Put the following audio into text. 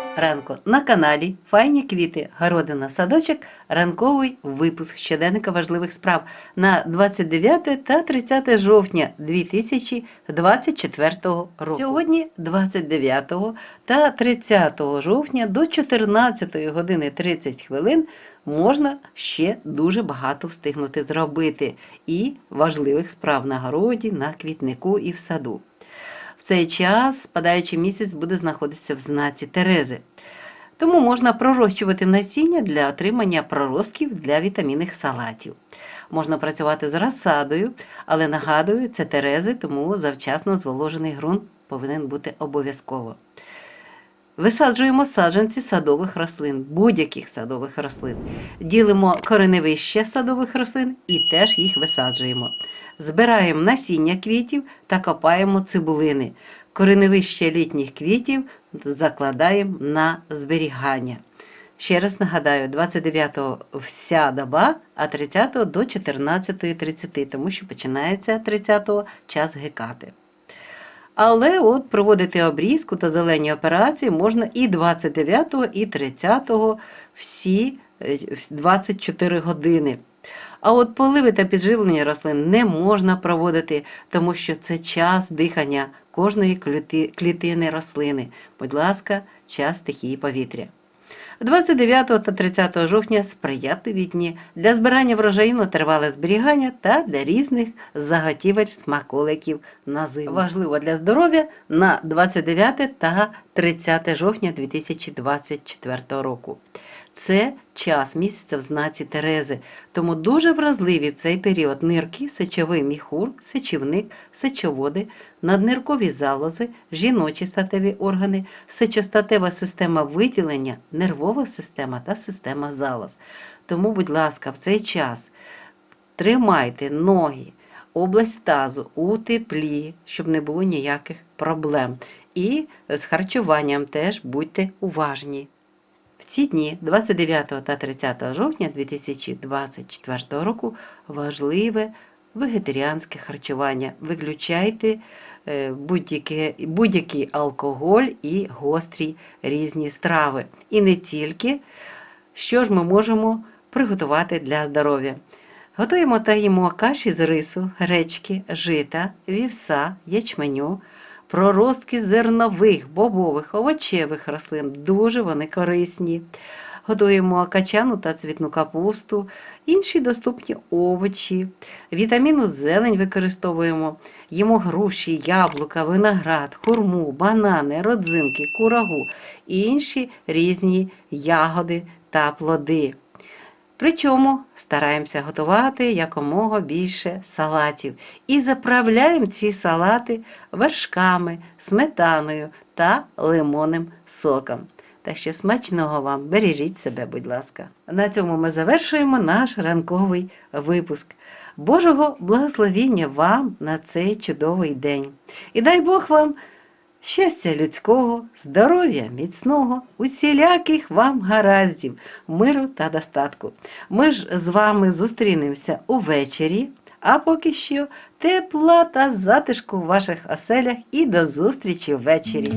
Петренко на каналі Файні квіти, городина, садочок, ранковий випуск щоденника важливих справ на 29 та 30 жовтня 2024 року. Сьогодні 29 та 30 жовтня до 14 години 30 хвилин можна ще дуже багато встигнути зробити і важливих справ на городі, на квітнику і в саду. В цей час спадаючий місяць буде знаходитися в знаці Терези. Тому можна пророщувати насіння для отримання проростків для вітамінних салатів. Можна працювати з розсадою, але нагадую, це Терези, тому завчасно зволожений ґрунт повинен бути обов'язково. Висаджуємо саджанці садових рослин, будь-яких садових рослин. Ділимо кореневище садових рослин і теж їх висаджуємо. Збираємо насіння квітів та копаємо цибулини. Кореневище літніх квітів закладаємо на зберігання. Ще раз нагадаю, 29-го вся доба, а 30-го до 14.30, тому що починається 30-го час гекати. Але от проводити обрізку та зелені операції можна і 29-го, і 30-го всі е, 24 години. А от поливи та підживлення рослин не можна проводити, тому що це час дихання кожної клітини рослини. Будь ласка, час стихії повітря. 29 та 30 жовтня сприятливі дні для збирання врожаїну тривале зберігання та для різних заготівель смаколиків на зиму. Важливо для здоров'я на 29 та 30 жовтня 2024 року. Це час місяця в знаці Терези, тому дуже вразливі в цей період нирки, сечовий міхур, сечівник, сечоводи, надниркові залози, жіночі статеві органи, сечостатева система виділення, нервова система та система залоз. Тому, будь ласка, в цей час тримайте ноги, область тазу у теплі, щоб не було ніяких проблем. І з харчуванням теж будьте уважні. В ці дні, 29 та 30 жовтня 2024 року, важливе вегетаріанське харчування. Виключайте е, будь-який алкоголь і гострі різні страви. І не тільки, що ж ми можемо приготувати для здоров'я. Готуємо та їмо каші з рису, гречки, жита, вівса, ячменю, проростки зернових, бобових, овочевих рослин. Дуже вони корисні. Готуємо качану та цвітну капусту, інші доступні овочі, вітаміну зелень використовуємо, їмо груші, яблука, виноград, хурму, банани, родзинки, курагу і інші різні ягоди та плоди. Причому стараємося готувати якомога більше салатів і заправляємо ці салати вершками, сметаною та лимонним соком. Так що смачного вам, бережіть себе, будь ласка. На цьому ми завершуємо наш ранковий випуск. Божого благословіння вам на цей чудовий день. І дай Бог вам щастя людського, здоров'я міцного, усіляких вам гараздів, миру та достатку. Ми ж з вами зустрінемося увечері, а поки що тепла та затишку в ваших оселях і до зустрічі ввечері.